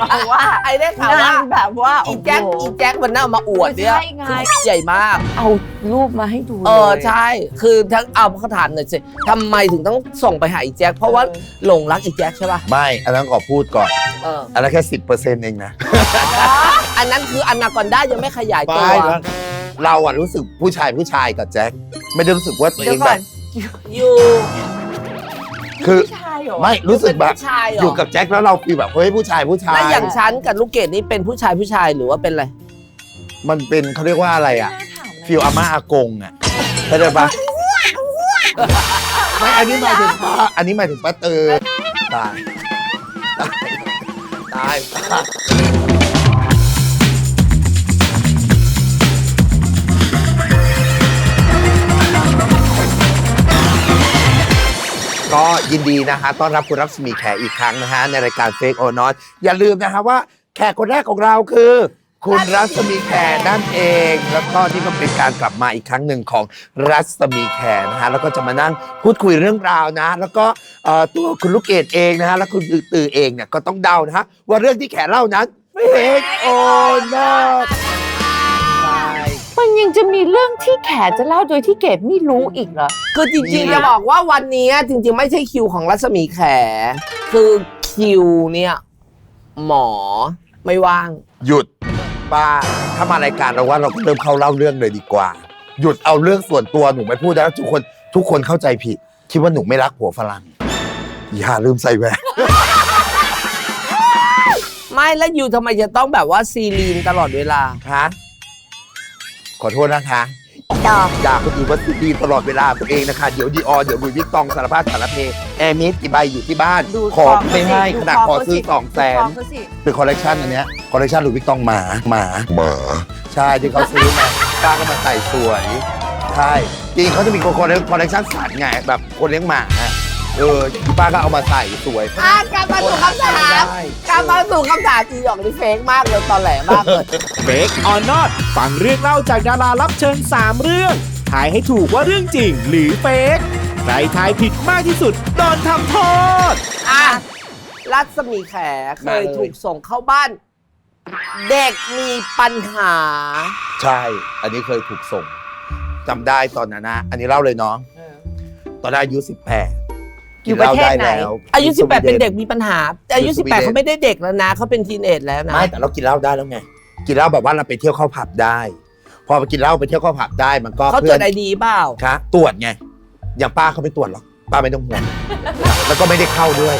มาว่าไอ้ได้ข่าวว่านางแบบว่าอีแจ็คโโหอีแจ็คมันน่ามาอวดเนี่ยใช่ไงคือใหญ่มาก เอารูปมาให้ดูเออลยใช่ คือทั้งเอาเขาถามหน่อยสิทำไมถึงต้องส่งไปหาอีแจ็คเพราะว่าหลงรักอีแจ็คใช่ป่ะไม่อันนั้นขอพูดก่อนเอออันนั้นแค่สิบเปอร์เซ็นต์เองนะอันนั้นคืออนาคอนด้ายังไม่ขยายตัวไม่นะเราอะรู้สึกผู้ชายผู้ชายกับแจ็คไม่ได้รู้สึกว่าตัวเอเดี๋ยวงก่แบอนบอยู่ คือ ผู้ชายเหรอไม่รู้สึกแบบ เป็นผู้ชายเหรออยู่กับแจ็คแล้วเราฟีลแบบเฮ้ยผู้ชายผู้ชายแล้วอย่างฉันกับลูกเกดนี่เป็นผู้ชายผู้ชายหรือว่าเป็นอะไร มันเป็นเขาเรียกว่าอะไรอะฟีลอาม่าอากงอะเข้าใจปะไม่อันนี้หมายถึงป้าอันนี้หมายถึงป้าเตอตายตายตาย ก็ยินดีนะคะต้อนรับคุณรัศมีแขอีกครั้งนะฮะในรายการ Fake or Not อย่าลืมนะคะว่าแขกคนแรกของเราคือ คุณรัศมีแขนั่นเอง แล้วก็นี่ก็เป็นการกลับมาอีกครั้งหนึ่งของรัศมีแขนะฮะแล้วก็จะมานั่งพูดคุยเรื่องราวนะ แล้วก็เอ่อตัวคุณลูกเกดเองนะฮะและคุณตือเองเนี่ยก็ต้องเดานะฮะว่าเรื่องที่แขเล่านั้น Fake or Not ใช่มัน ยังจะมีเรื่องที่แขจะเล่าโดยที่เกดไม่รู้อีกเหรอ คือจริงๆจะบอกว่าวันนี้จริง ๆ ไม่ใช่คิวของรัศมีแข คือคิวเนี่ย หมอไม่ว่าง หยุดป้าถ้ามารายการเราว่าเราก็เริ่มเข้าเล่าเรื่องเลยดีกว่า หยุดเอาเรื่องส่วนตัวหนูไม่พูดแล้วทุกคนทุกคนเข้าใจผิด คิดว่าหนูไม่รักผัวฝรั่งอย่าลืมใส่แหวนไม่แล้วอยู่ทำไมจะต้องแบบว่าซีลีนตลอดเวลา คะ ขอโทษนะคะด่าคนอื่นว่าสุดีตลอดเวลาตัวเองนะคะ เดี๋ยวดีออเดี๋ยวลุยวิกตองสารพัดสารเพแอร์เมสกี่ใบอยู่ที่บ้าน ดูขอคอเขาไม่ให้สิดูขนาดคอขอเขาซื้อสิสองแสนดูคอเขาสิเป็นคอลเลกชันอันเนี้ยคอลเลกชันลุยวิกตองหมาหมาหมาใช่ที่เขาซื้อมาป้าก็มาใส่สวยใช่จริงเขาจะมีคนคอลเลกชันสัตว์ไงแบบคนเลี้ยงหมาเออป้าก็เอามาใส่สวยอะกลับมาสู่คำถามได้กลับมาสู่คำถามจีหยอกนี่เฟกมากเลยตอนแหลมากเลยเฟกออนนอต ฟังเรื่องเล่าจากดารารับเชิญ 3 เรื่องทายให้ถูกว่าเรื่องจริงหรือเฟกใครทายผิดมากที่สุดโดนทำโทษ อะ รัศมีแขเคมายเลยถูกส่งเข้าบ้าน เด็กมีปัญหา ใช่ อันนี้เคยถูกส่งจำได้ตอนนั้นนะ อันนี้เล่าเลยเนาะตอนนั้นอายุ 18อยู่ประเทศไหนกิเหล้าด้แล้วอายุที่สวี18 เป็นเด็กมีปัญหาแต่อายุอยู่สวีเดน18เขาไม่ได้เด็กแล้วนะเขาเป็นทีนเอจแล้วนะ ไม่ แต่เรากินเหล้าได้แล้วไง กินเหล้าแบบว่าเราไปเที่ยวเข้าผับได้ พอไปกินเหล้าไปเที่ยวเข้าผับได้มันก็เขาตรเพื่วอจนไอดีเปล่าคะตรวจไง อย่างป้าเขาไม่ตรวจหรอกป้าไม่ต้องห่วงแล้วก็ไม่ได้เข้าด้วย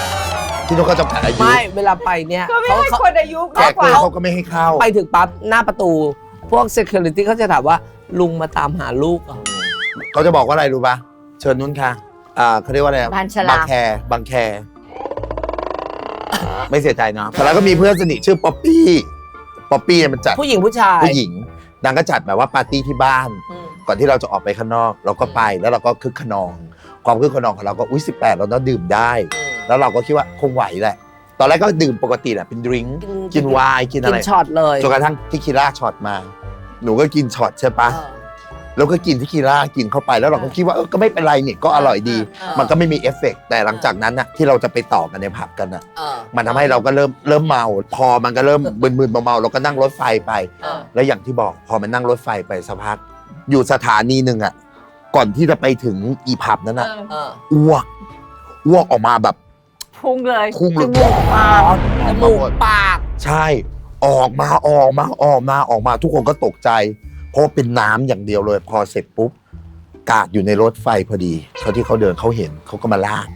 ที่นู้นเขาจำกัดอายุไม่เวลาไปเนี่ยก็ไม่เขาให้เขาคนอายุแจมากกกว่าตัวเขาก็ไม่ให้เข้า ไปถึงปั๊บหน้าประตู พวก security เขาจะถามว่าลุงมาตามหาลูกเหรอเขาจะบอกว่าอะไรรู้ปะเชิญนุ่นค่ะอ่าเขาเรียกว่าอะไรอะบานฉลาบางแคบางแค ไม่เสียใจเนาะแต่แล้วก็มีเพื่อนสนิทชื่อป๊อปปี้ ป๊อปปี้เนี่ยมันจัดผู้หญิงผู้ชายผู้หญิงนางก็จัดแบบว่าปาร์ตี้ที่บ้าน อืมก่อนที่เราจะออกไปข้างนอก เราก็ไปแล้วเราก็คึกขนอง ความคึกขนองของเราก็อุ้ยสิบแปดเราเนาะดื่มได้ แล้วเราก็คิดว่าคงไหวแหละ ตอนแรกก็ดื่มปกติแหละเป็นดริงก์กินไวน์กินกิอะไรนช็อตเลยจนกระทั่งที่คีร่าช็อตมา หนูก็กินช็อตใช่ปะ เออ แล้วก็กินที่คีร่ากินเข้าไปแล้วเราก็คิดว่าเออก็ไม่เป็นไรเนี่ยก็อร่อยดี เออ มันก็ไม่มีเอฟเฟกต์แต่หลังจากนั้นนะที่เราจะไปต่อกันในผับกันนะเออมันทำให้เราก็เริ่มเริ่มเมา พอมันก็เริ่มมึนๆเมาๆเราก็นั่งรถไฟไป เออแล้วอย่างที่บอกพอมันนั่งรถไฟไปสักพักอยู่สถานีหนึ่งอะก่อนที่จะไปถึงอีผับนั้นอะเออ อ้วกอ้วกออกมาแบบพุ่งเลยพุ่งเลยจมูกปากจมูกปาก ใช่ ออกมาออกมาออกมาออกมาทุกคนก็ตกใจ เพราะว่าเป็นน้ำอย่างเดียวเลย พอเสร็จปุ๊บกาดอยู่ในรถไฟพอดีเขาที่เขาเดินเขาเห็นเขาก็มาลาก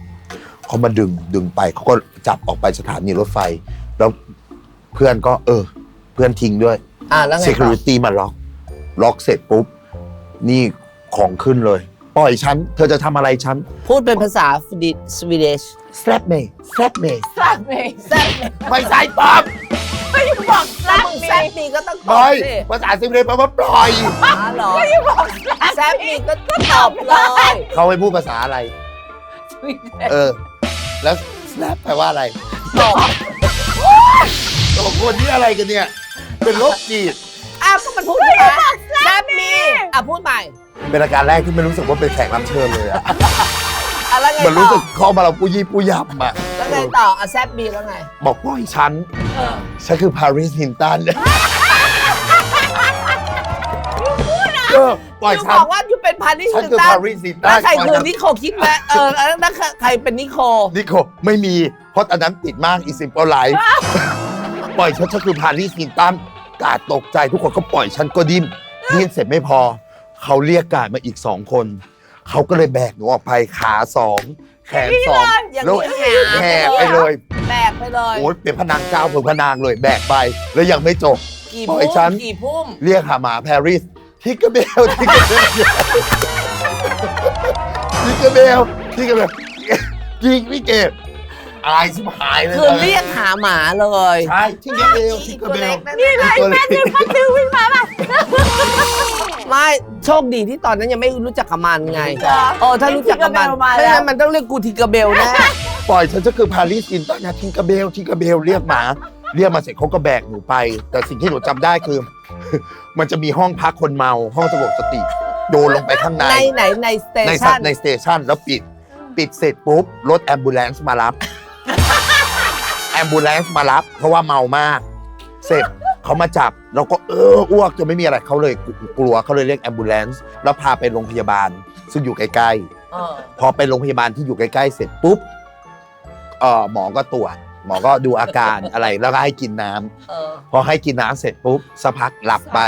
เขามาดึงดึงไปเขาก็จับออกไปสถานีรถไฟ แล้วเพื่อนก็ เออ เพื่อนทิ้งด้วยอะแล้วไงต่อ security มาล็อก ล็อกเสร็จปุ๊บ นี่ของขึ้นเลย ปล่อยฉัน เธอจะทำอะไรฉันพูดเป็นภาษาสวีเดช slap me slap me สลับเมย์แซ่บไม่ใช่ป๊อปไม่ได้บอกสลับมึงเมแซ่บย์มีก็ต้องตไม่อบสิภาษาซิมเลยแปลว่าปล่อย อ๋อเหรอแซ่บมีก็ตอบเลยเขาให้พูดภาษาอะไร เออ แล้ว slap แปลว่าอะไรตอบสองคนนี้อะไรกันเนี่ย เป็นโรคจิต อ้าวก็มันพูดใช่ไหมแซ่บมีอะพูดใหม่ เป็นรายการแรกที่ไม่รู้สึกว่าเป็นแขกรับเชิญเลยอะ อะแล้วไงมันต่รู้อสึกเข้ามาเราปุยยี่ปุยยำอะแล้วไงต่ออะแซบบีแล้วไง บอกปล่อยฉันเออ ฉันคือพาริสฮินตันเออปล่อยยูฉับน อกว่ายูเป็นพาริสฉันฮิลคือตัพานริสฮินตัแล้วนใครปล่อยคือฉันนิโคคิดแมเออแล้วแล้วใครเป็นนิโค นิโคไม่มีเพราะตอนนั้นติดมากอีซิมเปิลไลฟ์ปล่อยฉันฉันคือพาริสฮินตันกาดตกใจทุกคนก็ปล่อยฉันก็ดิ้นดิ้นเสร็จไม่พอ เขาเรียกกาดมาอีกสองคน เขาก็เลยแบกหนูออกไปขาสองแขนสองอย่างแล้วนี้แหกไปเลย แบกไปเลยโอ้ยเป็นพนังเจ้าเผือพนางเลยแบกไปแล้วยังไม่จบ กี่ปล่พุ่อยฉัน มกี่พุ่มเรียกหาหมาแพริสทิกเกอร์เบลทิกเกอร์เบลทิกเกอร์เบลทิกเกอร์เบลยิงพี่เกด อายชิบหายเลยคือเรียกหาหมาเลยใช่ทิกเกอร์เบลทิกเกอร์เบลนี่ไงตัวเล็กไม่โชคดีที่ตอนนั้นยังไม่รู้จักกับมันไงเหรอเออถ้ารู้จักกับมันทิกเกอร์เบลมาไม่แล้วงั้นมันต้องเรียกกูทิกเกอร์เบลแน่ปล่อยฉันจะคือพาริสอินตอนนี้ทิกเกอร์เบลทิกเกอร์เบลเรียกหมาเรียกมาเสร็จเขาก็แบกหนูไป แต่สิ่งที่หนูจำได้คือ มันจะมีห้องพักคนเมาห้องสงบสติโยนลงไปข้างใน ในไหนในสเตในชันในสเตชันแล้วปิด ปิดเสร็จปุ๊บ รถแอมบูเลนซ์มารับแอม บูเลนซ์มารับ เพราะว่าเมามาก เสร็จเขามาจับเราก็เอออ้วกจนไม่มีอะไรเขาเลยกลัวเขาเลยเรียกแอมบูเลนซ์แล้วพาไปโรงพยาบาล ซึ่งอยู่ใกล้เออๆพอไปโรงพยาบาลที่อยู่ใกล้ๆเสร็จปุ๊บเออหมอก็ตรวจ หมอก็ดูอาการอะไรแล้วก็ให้กินน้ำเออพอให้กินน้ำเสร็จปุ๊บสักพักหลับไป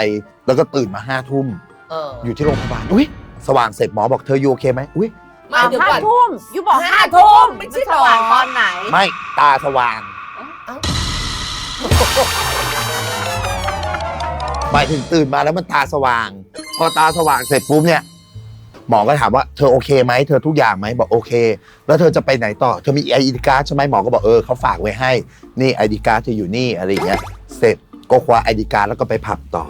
แล้วก็ตื่นมาห้าทุ่ม เอออยู่ที่โรงพยาบาล อุ้ยสว่างเสร็จหมอบอกเธออยู่โอเคไหมอุ้ยไม่เดี๋ยวห้าก่อน ทุ่มยูบอกห้าห้าทุ่ทุ่มมไม่ใช่สว่างหรอตอนไหน ไม่ ตาสว่างเอ้า หมายถึงตื่นมาแล้วมันตาสว่าง พอตาสว่างเสร็จปุ๊บเนี่ย หมอก็ถามว่าเธอโอเคไหมเธอทุกอย่างไหมบอกโอเค แล้วเธอจะไปไหนต่อ เธอมีไอดีการ์ดใช่ไหมหมอก็บอกเออเขาฝากไว้ให้ นี่ไอดีการ์ดจะอยู่นี่อะไรอย่างเงี้ย เสร็จก็คว้าไอดีการ์ดแล้วก็ไปผับต่อ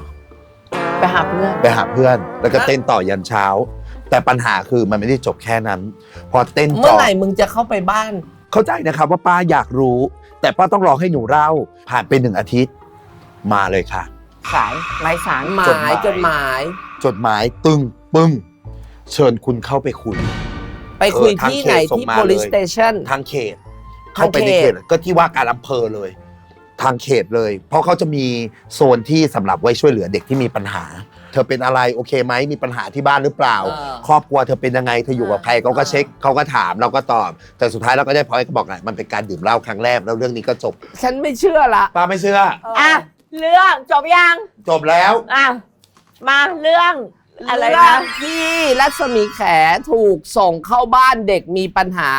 ไปหาเพื่อน ไปหาเพื่อน แล้วก็เต้นต่อยันเช้า แต่ปัญหาคือมันไม่ได้จบแค่นั้น พอเต้นเมื่ต่ออไหร่มึงจะเข้าไปบ้าน เข้าใจนะครับว่าป้าอยากรู้ แต่ป้าต้องรอให้หนูเล่าผ่านไปหนึ่งอาทิตย์ มาเลยค่ะ สายไร้สารหมายจดหมาย จดหมายตึงปึ้ง เชิญคุณเข้าไปคุย ไปคุยเออทางที่เขตไหนส่งที่ มา police เลย station ทางเขต เข้าไปในทางเขเขตตก็ที่ว่าการอำเภอเลย ทางเขตเลย เพราะเขาจะมีโซนที่สำหรับไว้ช่วยเหลือเด็กที่มีปัญหาเธอเป็นอะไรโอเคไหมมีปัญหาที่บ้านหรือเปล่า เออ ครอบครัวเธอเป็นยังไงเธออยู่กับใครเขาก็เช็คเขาก็ถามเราก็ตอบ แต่สุดท้ายเราก็ได้พอยก็บอกแหละมันเป็นการดื่มเหล้าครั้งแรกแล้วเรื่องนี้ก็จบฉันไม่เชื่อละป้าไม่เชื่อ อะเรื่องจบยังจบแล้ว อะมาเรื่องอะไรเรื่นะ องที่รัศมีแขถูกส่งเข้าบ้านเด็กมีปัญหา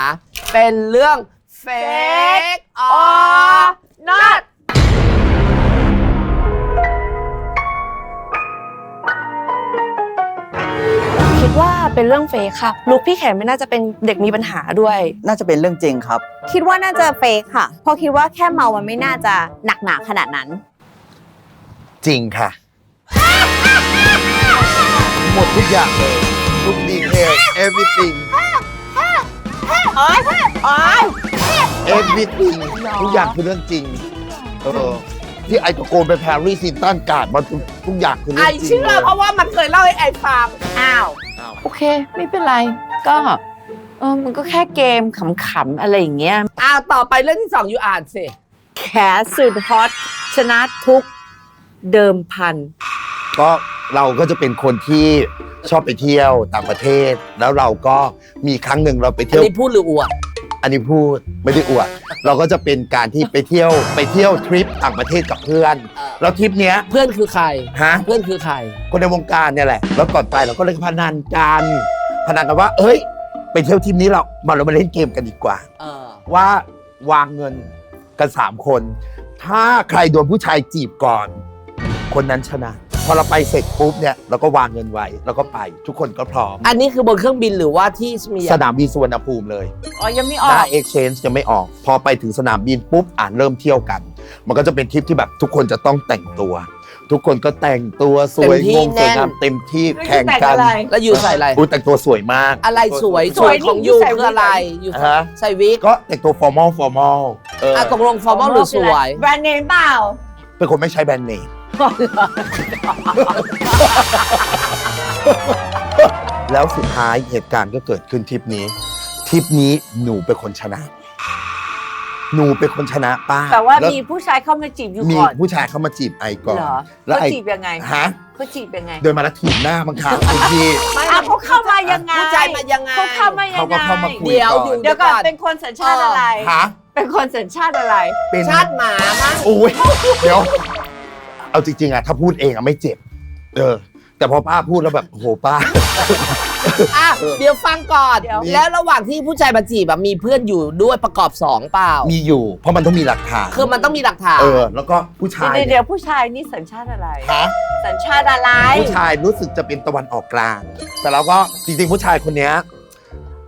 เป็นเรื่อง fake อ๋อ or not คิดว่าเป็นเรื่องเฟคค่ะลุคพี่แขนไม่น่าจะเป็นเด็กมีปัญหาด้วย น่าจะเป็นเรื่องจริงครับ คิดว่าน่าจะเฟกค่ะเพราะคิดว่าแค่เมามันไม่น่าจะหนักหนาขนาดนั้น จริงค่ะ หมดทุกอย่างเลย ทุกดีเทล everything อ๋อยอ๋อย everything ทุกอย่างคือเรื่องจริงเออที่ไอตะโกนไปแพรรี่ซินตันการ์ดมันทุกทุกอย่างคือไอเรื่องจริงเชื่อเพราะว่ามันเคยเล่าให้ไอฟังอ้าว โอเค ไม่เป็นไร ก็ เออมันก็แค่เกมขำๆอะไรอย่างเงี้ยอ้าวต่อไปเรื่องที่สองอยู่อ่านสิแขสุดฮอตชนะทุกเดิมพัน ก็เราก็จะเป็นคนที่ชอบไปเที่ยวต่างประเทศ แล้วเราก็มีครั้งหนึ่งเราไปอันเที่ยว นี้พูดหรืออวด อันนี้พูดไม่ได้อวด เราก็จะเป็นการที่ไปเที่ยวไปเที่ยวทริปต่างประเทศกับเพื่อน แล้วทริปเนี้ย เพื่อนคือใคร ฮะ เพื่อนคือใคร คนในวงการเนี่ยแหละ แล้วก่อนไปเราก็เลยพนันกันพนันกันว่า เอ้ย ไปเที่ยวทริปนี้เรามาเรามาเล่นเกมกันดีกว่า เออว่าวางเงินกันสามคน ถ้าใครโดนผู้ชายจีบก่อน คนนั้นชนะพ อเราไปเสร็จปุ๊บเนี่ยเราก็วางเงินไว้แล้วก็ไปทุกคนก็พร้อม อันนี้คือบนเครื่องบินหรือว่าที่สมีสนามบินสุวรรณภูมิเลยอ๋อยังไม่อหอน้าก เอ็กชแนนจะไม่ออก พอไปถึงสนามบินปุ๊บอ่านเริ่มเที่ยวกัน มันก็จะเป็นทริปที่แบบทุกคนจะต้องแต่งตัว ทุกคนก็แต่งตัวสวยงงสวยงามเต็มที่แข่งกันแล้วอยู่ใส่อะไร อุ้ยแต่งตัวสวยมาก อะไรสวยสสววยยนี่ของอยู่ยูใส่คืออะไรอยู่ฮะ ใส่วิกก็แต่งตัวฟอร์มอลฟอร์มอลเอออะตกลงฟอร์มอลหรือสวย แบรนด์เนมเปล่า เป็นคนไม่ใช้แบรนด์เนม แล้วสุดท้ายเหตุการณ์ก็เกิดขึ้นทริปนี้ ทริปนี้หนูเป็นคนชนะ หนูเป็นคนชนะป้าแต่ว่าล้มีผู้ชายเข้ามาจีบอยู่มีก่อน ผู้ชายเข้ามาจีบไอก่อนเหรอแล้วเขาไอจีบยังไงฮะเขาจีบยังไงเดินมาแล้วถีบหน้าบังคับคุณพี่อะเขาเข้ามายังไงผู้ชายมายังไง เขาเข้ามายังเขาไงก็เข้ามาคุย เดี๋ยวก่อนอยู่เดี๋ยวก่อนเป็นคนสัญชาติอะไร ฮะเป็นคนสัญชาติอะไร เป็นชาติหมามั้งโอ้ยเดี๋ยว เอาจริงๆอะถ้าพูดเองอะไม่เจ็บ เออ แต่พอป้าพูดแล้วแบบโอ้โหป้า อะเดี๋ยวฟังก่อน เดี๋ยว แล้วระหว่างที่ผู้ชายมาจีบอะมีเพื่อนอยู่ด้วยประกอบสองเปล่า มีอยู่ เพราะมันต้องมีหลักฐานคือมันต้องมีหลักฐาน เออ แล้วก็ผู้ชายเดี๋ยวเนี่เดี๋ยยวผู้ชายนี่สัญชาติอะไร ฮะสัญชาติอะไร ผู้ชายรู้สึกจะเป็นตะวันออกกลาง แต่เราก็จริงๆผู้ชายคนเนี้ย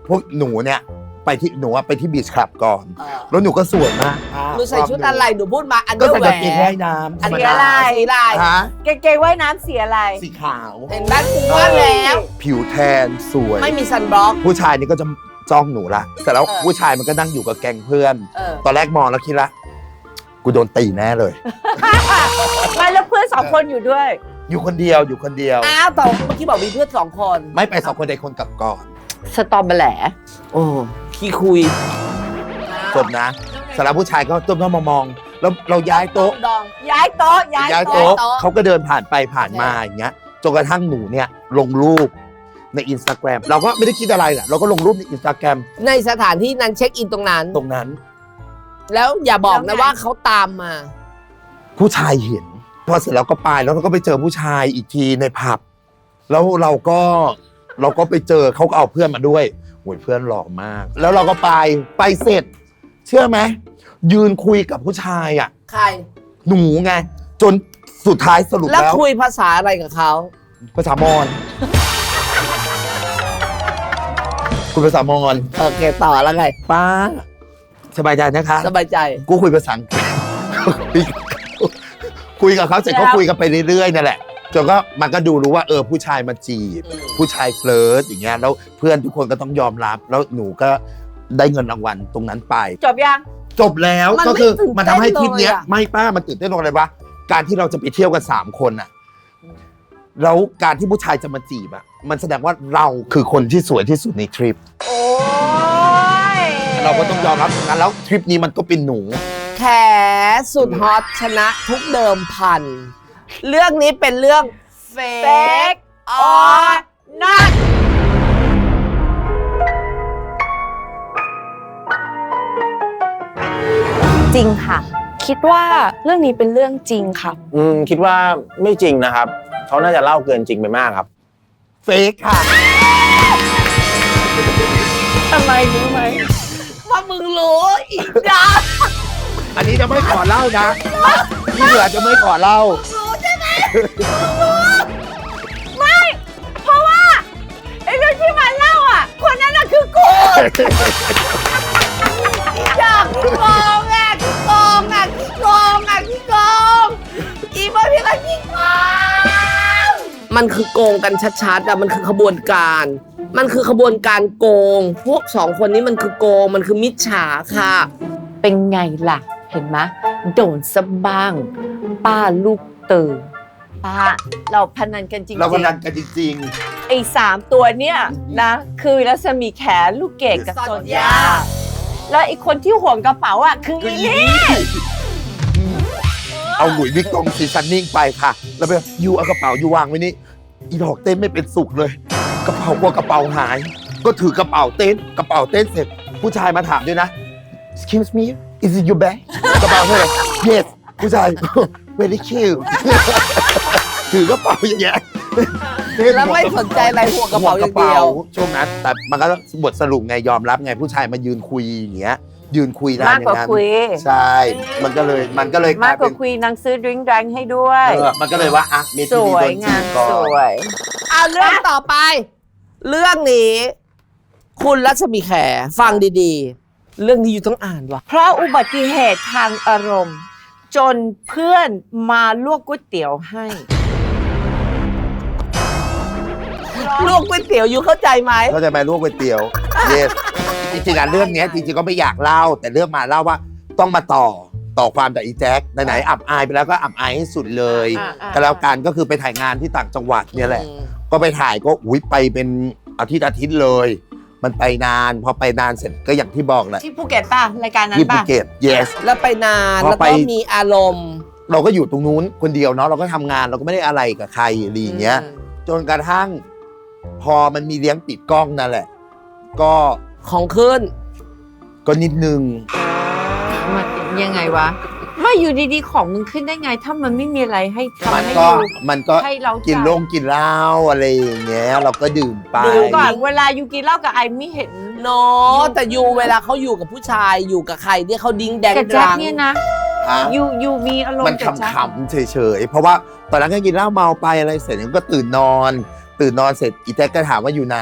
พวกหนูเนี่ย ไปที่หนูอะไปที่บีชคลับก่อน เออแล้วหนูก็สวยมากหนูใส่ชุดอะไร หนูพูดมาอันเดก็อร์ใส่แหวกางเกงว่ายร์น้ำธรอันรมนี้ดาอะไรสีลายฮะกางเกงว่ายน้ำสีอะไร สีขาว เห็นไหมกูว่าแล้ว ผิวแทนสวย ไม่มีซันบล็อก ผู้ชายนี่ก็จะจ้องหนูละเสร็จแล้วเออ ผู้ชายมันก็นั่งอยู่กับแก๊งเพื่อน เออ ตอนแรกมองแล้วคิดละกูโดนตีแน่เลย ไม่แล้วเพื่อนสองคนอยู่ด้วย อยู่คนเดียวอยู่คนเดียว อ้าวแต่เมื่อกี้บอกมีเพื่อนสองคน ไม่ไปสองคนใดคนกลับก่อน สตอมแบแหลโอ้ ขี้คุยจบนะเสร็จแล้วผู้ชายก็ต้มต้มมองๆแล้วเราย้ายโต๊ะ ดอง ย้ายโต๊ะ ย้ายย้ายโต๊ะโต๊ะเขาก็เดินผ่านไปผ่านมาอย่างเงี้ยจนกระทั่งหนูเนี่ยลงรูปในอินสตาแกรมเราก็ไม่ได้คิดอะไรแหละเราก็ลงรูปในอินสตาแกรมในสถานที่นั้นเช็คอินตรงนั้น ตรงนั้น แล้วอย่าบอกนะว่าเขาตามมา ผู้ชายเห็น พอเสร็จแล้วก็ไปแล้วเราก็ไปเจอผู้ชายอีกทีในผับแล้วเราก็เราก็ไปเจอเขาก็เอาเพื่อนมาด้วย โอ้ยเพื่อนหล่อมาก แล้วเราก็ไปไปเสร็จ เชื่อไหมยืนคุยกับผู้ชายอะ ใคร หนูไง จนสุดท้ายสรุปแล้วแล้วคุยภาษาอะไรกับเขา ภาษามอญคุณภาษามอญโอเคต่อแล้วไงป้าสบายใจนะคะ สบายใจ กูคุยภาษาอังกฤษคุยกับเขาเสร็จก็คุยกันไปเรื่อยๆนั่นแหละ จนก็มันก็ดูรู้ว่าเออผู้ชายมาจีบอืมผู้ชายเฟลิร์ตอย่างเงี้ยแล้วเพื่อนทุกคนก็ต้องยอมรับ แล้วหนูก็ได้เงินรางวัลตรงนั้นไป จบยัง จบแล้วมันก็คือไม่ตื่นมันทำให้ทริปเนี้ยเต้นเลยอะ ไม่ป้ามันตื่นเต้นตรงอะไรวะการที่เราจะไปเที่ยวกันสามคนอะแล้วการที่ผู้ชายจะมาจีบอะมันแสดงว่าเราคือคนที่สวยที่สุดในทริป โอ้ยเราก็ต้องยอมรับตรงนั้นแล้วทริปนี้มันก็เป็นหนู แขสุดฮอตชนะทุกเดิมพัน เรื่องนี้เป็นเรื่องเฟเฟกกออนัทจริงค่ะ คิดว่าเรื่องนี้เป็นเรื่องจริงค่ะ อืมคิดว่าไม่จริงนะครับ เขาน่าจะเล่าเกินจริงไปมากครับ เฟกค่ะ ทำไมรู้ไหมว่ามึงรู้อีกนะอันนี้จะไม่ขอเล่านะที่เหลือจะไม่ขอเล่า ไอ้เรื่องที่มันเล่าอะ คนนั้นน่ะคือกูอยากขี้โกงอะขี้โกงอะขี้โกงอะขี้โกงอีบอยพี่ก็ขี้โกงมันคือโกงกันชัดๆอะมันคือขบวนการ มันคือขบวนการโกง พวกสองคนนี้มันคือโกง มันคือมิจฉาค่ะ เป็นไงล่ะ เห็นไหมโดนซะบ้าง ป้าลูกเตอ ป้าเราพนันกันจริงๆ เรากำลังกันจริง ไอ้สามตัวเนี่ยนะ คือรัศมีแขลูกเกดกับสัสญนญายา แล้วไอ้คนที่ห่วงกระเป๋าอะคือๆคืออีอีนี่นี่เอาหลุยส์วิกตองซีซันนิ่งไปค่ะ แล้วไปยูเอากระเป๋ายูวางไว้นี่ อีดอกเต้นไม่เป็นสุขเลย กระเป๋ากลัวกระเป๋าหาย ก็ถือกระเป๋าเต้น กระเป๋าเต้นเสร็จ ผู้ชายมาถามด้วยนะ excuse me is it your bag กระเป๋าเท่าไหร่ yes ผู้ชาย very cute ถือกระเป๋าอย่างเงี้ยเต้นแล้วไม่สนใจอะไรห่วงกระเป๋าอย่างเดียวช่วงนั้น แต่มันก็บทสรุปไงยอมรับไงผู้ชายมายืนคุยอย่างเงี้ยยืนคุยนานมากอกว่าย่างนั้นคุยใช่ มันก็เลยมันก็เลยกมาลากยกว่าเป็นคุยนางซื้อดริงก์แดงให้ด้วยเออมันก็เลยว่าอะเมสทีนีวโดยนจีงาบมก่อสนวยเอาเรื่องต่อไป เรื่องนี้ คุณรัศมีแขฟังดีๆ เรื่องนี้อยู่ต้องอ่านว่ะเพราะอุบัติเหตุทางอารมณ์ จนเพื่อนมาลวกก๋วยเตี๋ยวให้ ลวกก๋วยเตี๋ยวอยู่เข้าใจไหม เข้าใจไหมลวกก๋วยเตี๋ยว yes จริงๆอะเรื่องเนี้ยจริงๆก็ไม่อยากเล่า แต่เรื่องมาเล่าว่าต้องมาต่อต่อความจากอีแจ็คไหนๆอับอายไปแล้วก็อับอายให้สุดเลยอ่าอ่า ก็แล้วกันก็คือไปถ่ายงานที่ต่างจังหวัดเนี่ยแหละอืมก็ไปถ่ายก็อุ้ยไปเป็นอาทิตย์อาทิตย์เลย มันไปนานพอไปนานเสร็จก็อย่างที่บอกแหละที่ภูเก็ตป่ะ รายการนั้นที่ภูป่ะ เก็ต yes แล้วไปนานพอแล้วไป ก็มีอารมณ์ เราก็อยู่ตรงนู้นคนเดียวเนาะเราก็ทำงานเราก็ไม่ได้อะไรกับใครอะไรอย่างเงี้ย จนกระทั่ง พอมันมีเลี้ยงปิดกล้องนั่นแหละ ก็ของขึ้นก็นิดนึง มันยังไงวะว่าอยู่ดีๆของมึงขึ้นได้ไง ถ้ามันไม่มีอะไรให้ทำมันให้ก็ดู มันก็ให้เรากินจ่ายลงกินเหล้าอะไรอย่างเงี้ย เราก็ดื่มไป ดูก่อนเวลาอยู่กินเหล้ากับไอไม่เห็นเนาะแต่ยูเวลาเขาอยู่กับผู้ชายอยู่กับใครเนี่ยเขาดิ้งแดงกับแจ็คดังเนี่ยนะฮะยูยูมีอารมมันณ์กับแจ็คขำๆเฉยๆ เพราะว่าตอนนั้นก็กินเหล้าเมาไปอะไรเสร็จก็ตื่นนอน ตื่นนอนเสร็จอีแท็กก็ถามว่าอยู่ไหน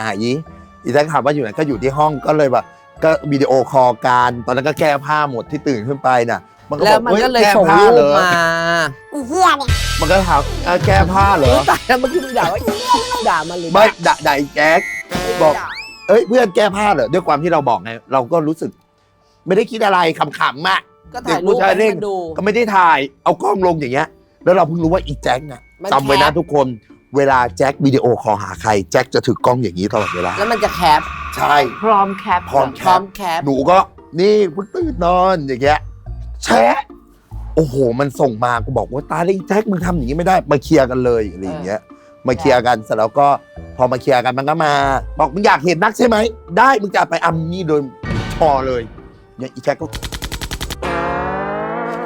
อีแท็กถามว่าอยู่ไหนก็อยู่ที่ห้องก็เลยแบบก็วิดีโอคอลกันตอนนั้นก็แก้ผ้าหมดที่ตื่นขึ้นไปน่ะ มันก็แล้บวอกมันอ้ก็เลยแก้ส่งผ้ารูเหรปอมามันก็ถามเอ้าแก้ผ้าเหรอตายแล้วเมื่อกี้มึงด่าว่าด่ามันหรือไม่ด่าด่าอีแจ็คบอก เอ้ยเพื่อนแก้ผ้าเหรอด้วยความที่เราบอกไงเราก็รู้สึก ไม่ได้คิดอะไรขำๆอะ ก็ถ่ายรูปเด็กผู้ชายให้เร่งมันดู ก็ไม่ได้ถ่ายเอากล้องลงอย่างเงี้ย แล้วเราเพิ่งรู้ว่าอีแจ็คน่ะมันจำไว้นะแคป ทุกคน เวลาแจ็ควิดีโอคอลหาใคร แจ็คจะถือกล้องอย่างนี้ตลอดเวลา แล้วมันจะแคปใช่ พร้อมแคปพร้อมพร้อมแคป หนูก็นี่เพิ่งตื่นนอนอย่างเงี้ยแชะโอ้โห มันส่งมากูบอกว่าตายแล้วอีแจ็คมึงทำอย่างนี้ไม่ได้มาเคลียร์กันเลยอะไรอย่างเงี้ยมาเคลียร์กันเสร็จแล้วก็พอมาเคลียร์กันมันก็มา บอกมึงอยากเห็นนักใช่ไหมได้มึงจะไปอัมนี่โดยชอเลยเนี่ยอีแจ็คก็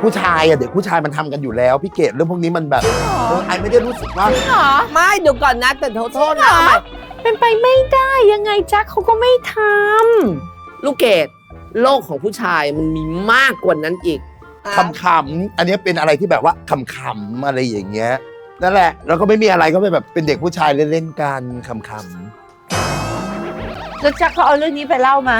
ผู้ชายอะเด็กผู้ชายมันทำกันอยู่แล้ว พี่เกดเรื่องพวกนี้มันแบบเออไอไม่ได้รู้สึกว่าไม่เดี๋ยวก่อนนะแต่โทษโทษนะเป็นไปไม่ได้ยังไงแจ็คเขาก็ไม่ทลูกเกดโลกของผู้ชายมันมีมากกว่านั้นอีกคำคำๆ อันนี้เป็นอะไรที่แบบว่าคำคำๆ อะไรอย่างเงี้ย นั่นแหละ แล้วก็ไม่มีอะไรก็เป็นแบบเป็นเด็กผู้ชายเล่นๆกันคำคำแล้วแจ็คเขาเอาเรื่องนี้ไปเล่ามา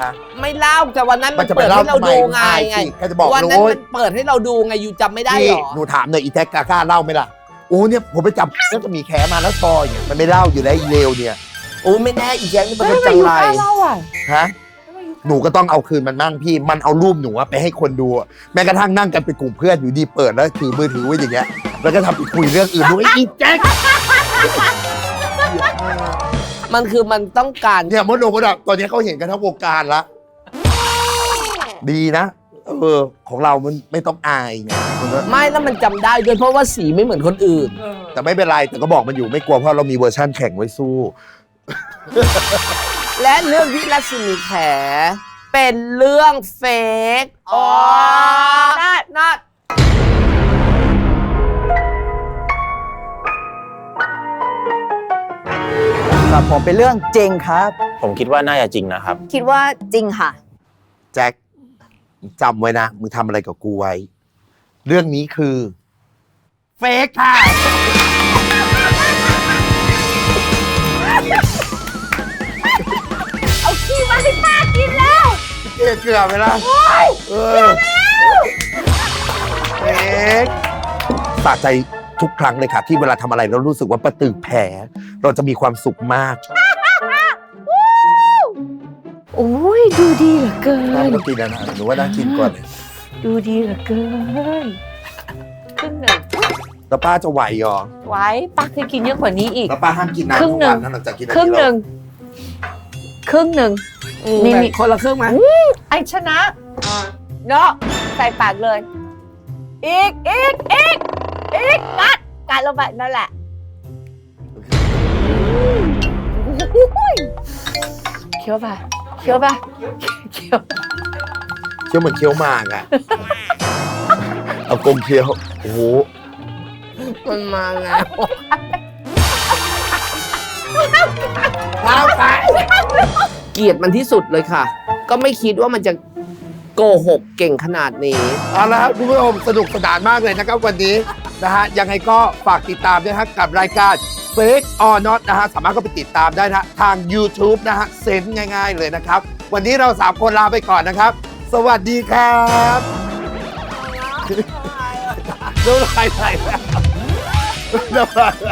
ำฮะไม่เล่าแต่วันนั้นมัมันนจะไปเปิดเล่าให้เราทำไมดูไงอายไงสิก็จะบอกวันนั้นโอ้ยมันเปิดให้เราดูไงยูจำไม่ได้นี่เหรอหนูถามหน่อยอีแท็กกล้าเล่าไหมล่ะโอ้เนี่ยผมไปจับแล้วจะมีแขมาแล้วซอยอย่างเงี้ยมันไม่เล่าอยู่แล้วอีเลวเนี่ยโอ้ไม่แน่อีแจ็คนี่มันไม่เป็นไปจังอยู่ไรกล้าเล่าอะฮะหนูก็ต้องเอาคืนมันมั่งพี่ มันเอารูปหนูอะไปให้คนดูอะแม้กระทั่งนั่งกันเป็นกลุ่มเพื่อนอยู่ดีเปิดแล้วถือมือถือไว้อย่างเงี้ย แล้วก็ทำไปคุยเรื่องอื่นดูไอ้อีแจ็ค มันคือมันต้องการเนี่ยมดโนมดอะตอนนี้เขาเห็นกันทั้งวงการละดีนะเออของเรามันไม่ต้องอายไงมันก็ไม่แล้วมันจำได้ด้วยเพราะว่าสีไม่เหมือนคนอื่น แต่ไม่เป็นไรแต่ก็บอกมันอยู่ไม่กลัวเพราะเรามีเวอร์ชั่นแข่งไว้สู้ และเรื่องวิรัศมีแข เป็นเรื่องเฟกอ๋อนัด ครับผมเป็นเรื่องจริงครับ ผมคิดว่าน่าจะจริงนะครับ คิดว่าจริงค่ะ แจ็คจำไว้นะ มึงทำอะไรกับกูไว้ เรื่องนี้คือ เฟกค่ะ เอาขี้มาให้ป้ากินแล้ว เกลือเกลือไปละเออเฟกสะใจ ทุกครั้งเลยค่ะ ที่เวลาทำอะไรแล้วรู้สึกว่าประตือแผลเราจะมีความสุขมากโอ้ยดูดีเหลือเกิน่านกินนะนะหนูว่าน่ากินก่อนดูดีเหลือเกินครึ่งหนึ่งแล้วป้าจะไหวเหรอไว้ป้าเคยกินเยอะกว่านี้อีก แล้วป้าห้ามกินน้ำครึ่งหนึ่งทุกวันะหลังจากกินอัครึ่งหนึ่งครึ่งหนึ่งนี่นี่นี่คนละครึ่งไหมไอชนะเนาะใส่ปากเลย อีกอีกอีก อีกกัดกัดลงไปนั่นแหละเคี้ยวไปเคี้ยวไปเคี้ยวเคี้ยวเหมือนเคี้ยวหมากอะเอากลมเคี้ยว โอ้โห มันมาไงว้าวไปเกลียดมันที่สุดเลยค่ะ ก็ไม่คิดว่ามันจะโกหกเก่งขนาดนี้ เอาละครับคุณผู้ชมสนุกสนานมากเลยนะครับวันนี้ นะฮะยังไงก็ฝากติดตามด้วยนะครับกับรายการ Fake or Not นะฮะสามารถก็ไปติดตามได้นะทาง YouTube นะฮะเซนง่ายๆเลยนะครับ วันนี้เราสามคนลาไปก่อนนะครับ สวัสดีครับน้ำลายไหลแล้วน้ำลายไหล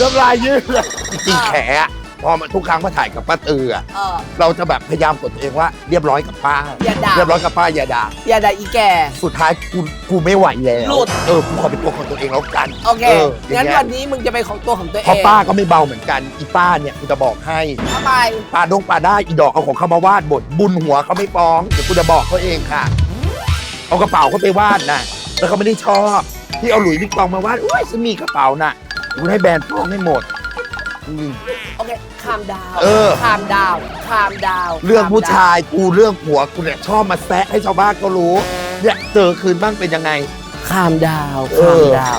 น้ำลายยืดเลยจริงๆแขอะ พอมาทุกครั้งมาถ่ายกับป้าตืออะเออ เราจะแบบพยายามกดตัวเองว่าเรียบร้อยกับป้า อย่าด่า เรียบร้อยกับป้าอย่าด่า อย่าด่าอีแก่ สุดท้ายกูกูไม่ไหวแล้วหลุด เออกูขอเป็นตัวของตัวเองแล้วกันโอเคเอออย่างงั้นเงี้ยวันนี้มึงจะเป็นของตัวของตัวเอเพราะงป้าก็ไม่เบาเหมือนกันอีป้าเนี่ยกูจะบอกให้ทำไมป้าดงป้าได้อีดอกเอาของเขามาวาดบทบุญหัวเขาไม่ฟ้องเดี๋ยวกูจะบอกเขาเองค่ะ เอากระเป๋าเขาไปวาดนะแล้วเขาไม่ได้ชอบที่เอาหลุยส์วิกตองมาวาดอุ้ยฉันมีกระเป๋าน่ะกูให้แบรนด์ฟ้องให้หมดอืมโอเคคามดาวเออ คามดาวคามดาวเรื่องผู้ชายกูเรื่องผัวกูเนี่ยชอบมาแซะให้ชาวบ้านก็รู้ เนี่ยเจอคืนบ้างเป็นยังไง คามดาวเอคามอ ดาว